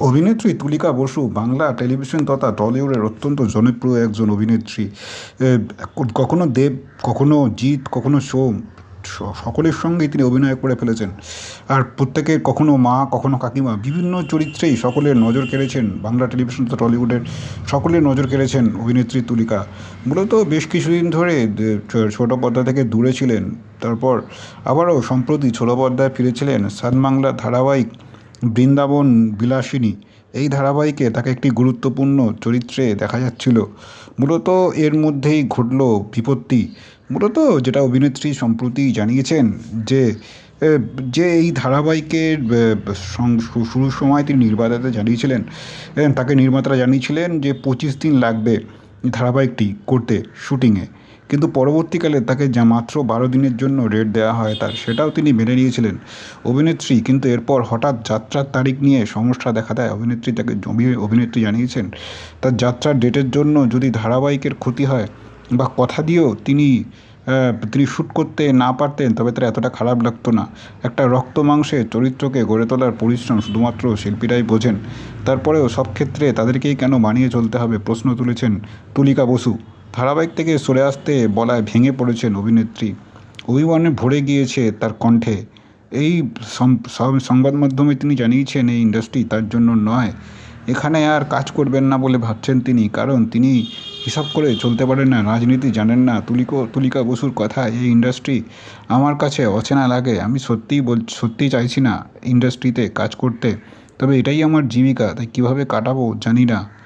অভিনেত্রী তুলিকা বসু বাংলা টেলিভিশন তথা টলিউডের অত্যন্ত জনপ্রিয় একজন অভিনেত্রী। কখনো দেব, কখনো জিৎ, কখনো সোম সকলের সঙ্গেই তিনি অভিনয় করে ফেলেছেন। আর প্রত্যেকের কখনো মা, কখনো কাকিমা, বিভিন্ন চরিত্রেই সকলের নজর কেড়েছেন বাংলা টেলিভিশন তথা টলিউডের সকলের নজর কেড়েছেন অভিনেত্রী তুলিকা। মূলত বেশ কিছুদিন ধরে ছোট পর্দা থেকে দূরে ছিলেন। তারপর আবারও সম্প্রতি ছোট পর্দায় ফিরেছিলেন সান বাংলা ধারাবাহিক বৃন্দাবন বিলাসিনী। এই ধারাবাহিকে তাকে একটি গুরুত্বপূর্ণ চরিত্রে দেখা যাচ্ছিল। মূলত এর মধ্যেই ঘটল বিপত্তি। মূলত যেটা অভিনেত্রী সম্প্রতি জানিয়েছেন যে যে এই ধারাবাহিকের শুরুর সময় তিনি নির্মাতাতে জানিয়েছিলেন। তাকে নির্মাতারা জানিয়েছিলেন যে পঁচিশ দিন লাগবে ধারাবাহিকটি করতে, শুটিংয়ে। কিন্তু পরবর্তীকালে তাকে যা মাত্র বারো দিনের জন্য রেট দেওয়া হয় তার, সেটাও তিনি মেনে নিয়েছিলেন। অভিনেত্রী, কিন্তু এরপর হঠাৎ যাত্রার তারিখ নিয়ে সমস্যা দেখা দেয়। অভিনেত্রী তাকে জমিয়ে অভিনেত্রী জানিয়েছেন, তার যাত্রার ডেটের জন্য যদি ধারাবাহিকের ক্ষতি হয় বা কথা দিয়েও তিনি তিনি শ্যুট করতে না পারতেন, তবে তার এতটা খারাপ লাগতো না। একটা রক্ত মাংসের চরিত্রকে গড়ে তোলার পরিশ্রম শুধুমাত্র শিল্পীরাই বোঝেন। তারপরেও সব ক্ষেত্রে তাদেরকেই কেন মানিয়ে চলতে হবে? প্রশ্ন তুলেছেন তুলিকা বসু। ধারাবাহিক থেকে সরে আসতে বলায় ভেঙে পড়েছেন অভিনেত্রী। অভিমানে ভরে গিয়েছে তার কণ্ঠে। এই সংবাদ মাধ্যমে তিনি জানিয়েছেন, এই ইন্ডাস্ট্রি তার জন্য নয়। এখানে আর কাজ করবেন না বলে ভাবছেন তিনি। কারণ তিনি হিসাব করে চলতে পারেন না, রাজনীতি জানেন না। তুলিকো, তুলিকা বসুর কথা, এই ইন্ডাস্ট্রি আমার কাছে অচেনা লাগে। আমি সত্যিই বল, সত্যিই চাইছি না ইন্ডাস্ট্রিতে কাজ করতে। তবে এটাই আমার জীবিকা, তাই কীভাবে কাটাবো জানি না।